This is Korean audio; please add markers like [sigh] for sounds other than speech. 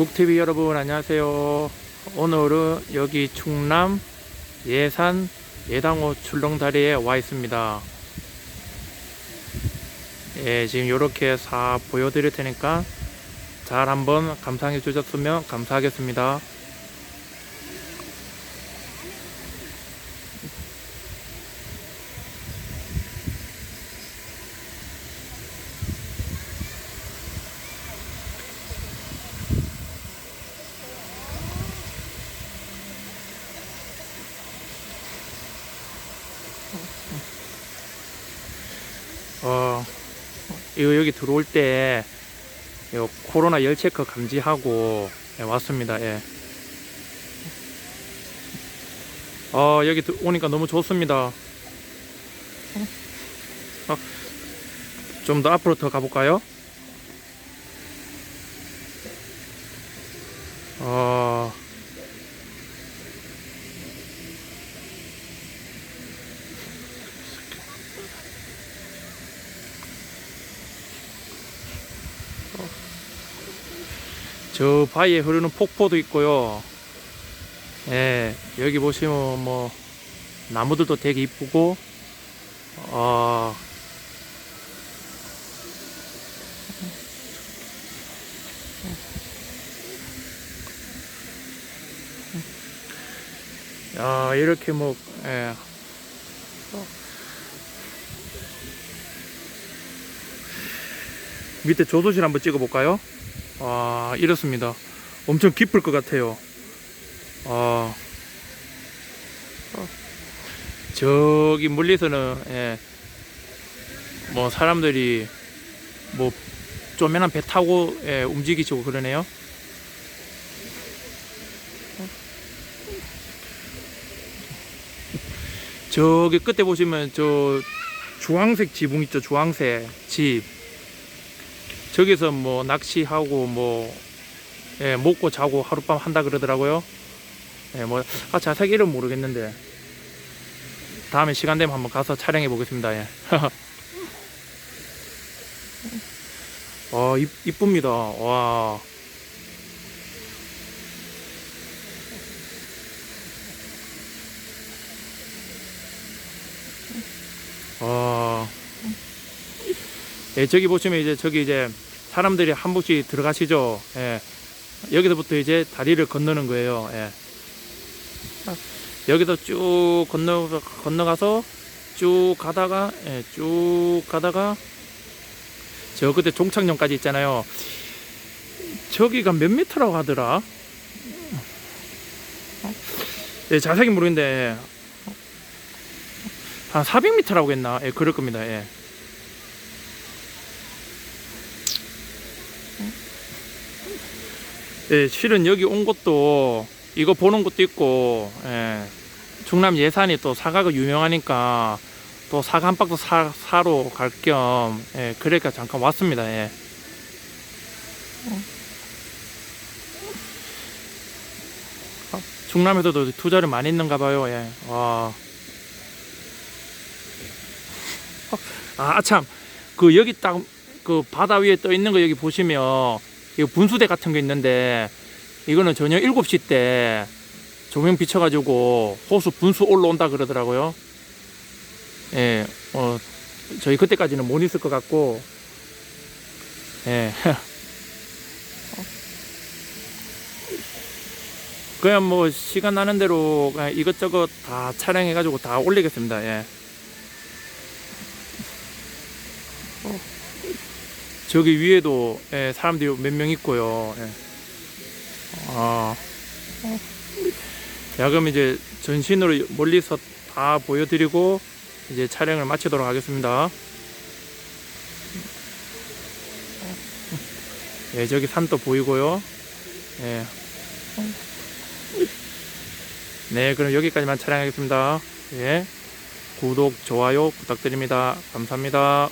국TV 여러분 안녕하세요. 오늘은 여기 충남 예산 예당호 출렁다리에 와 있습니다. 예, 지금 이렇게 사 보여드릴 테니까 잘 한번 감상해 주셨으면 감사하겠습니다. 어, 이거 여기 들어올 때 코로나 열 체크 감지하고 예, 왔습니다. 예. 어, 여기 들- 오니까 너무 좋습니다. 어, 좀더 앞으로 더 가볼까요? 어, 저 바위에 흐르는 폭포도 있고요. 예, 여기 보시면 뭐 나무들도 되게 이쁘고 어, 야 이렇게 뭐 예. 밑에 조도실 한번 찍어 볼까요? 아 이렇습니다. 엄청 깊을 것 같아요. 아 어, 저기 멀리서는 예, 뭐 사람들이 뭐 쪼매난 배 타고 예, 움직이시고 그러네요. 저기 끝에 보시면 저 주황색 지붕 있죠 주황색 집 저기서 뭐 낚시하고 뭐 예, 먹고 자고 하룻밤 한다 그러더라고요. 예, 뭐 아, 자세히 이름 모르겠는데 다음에 시간 되면 한번 가서 촬영해 보겠습니다. 예. [laughs] 어, 이, 이쁩니다. 와. 예, 저기 보시면 이제 저기 이제 사람들이 한 분씩 들어가시죠. 예. 여기서부터 이제 다리를 건너는 거예요. 예. 여기서 쭉 건너 건너가서 쭉 가다가 예, 쭉 가다가 저 그때 종착역까지 있잖아요. 저기가 몇 미터라고 하더라? 예, 자세히 모르겠는데 한 400m라고 했나? 예, 그럴 겁니다. 예. 예, 실은 여기 온 것도 이거 보는 것도 있고, 예, 충남 예산이 또 사과가 유명하니까 또 사과 한 박스 사, 사러 갈 겸, 예, 그러니까 잠깐 왔습니다. 예. 아, 충남에서도 투자를 많이 했는가 봐요. 예. 와. 아, 참. 그 여기 딱 그 바다 위에 떠 있는 거 여기 보시면 이거 분수대 같은 게 있는데 이거는 저녁 7시 때 조명 비춰가지고 호수 분수 올라온다 그러더라고요. 예, 어, 저희 그때까지는 못 있을 것 같고, 예. [laughs] 그냥 뭐 시간 나는 대로 그냥 이것저것 다 촬영해가지고 다 올리겠습니다. 예. 저기 위에도 예, 사람들이 몇 명 있고요. 예. 아, 야 그럼 이제 전신으로 멀리서 다 보여드리고 이제 촬영을 마치도록 하겠습니다. 예, 저기 산도 보이고요. 예. 네, 그럼 여기까지만 촬영하겠습니다. 예. 구독, 좋아요 부탁드립니다. 감사합니다.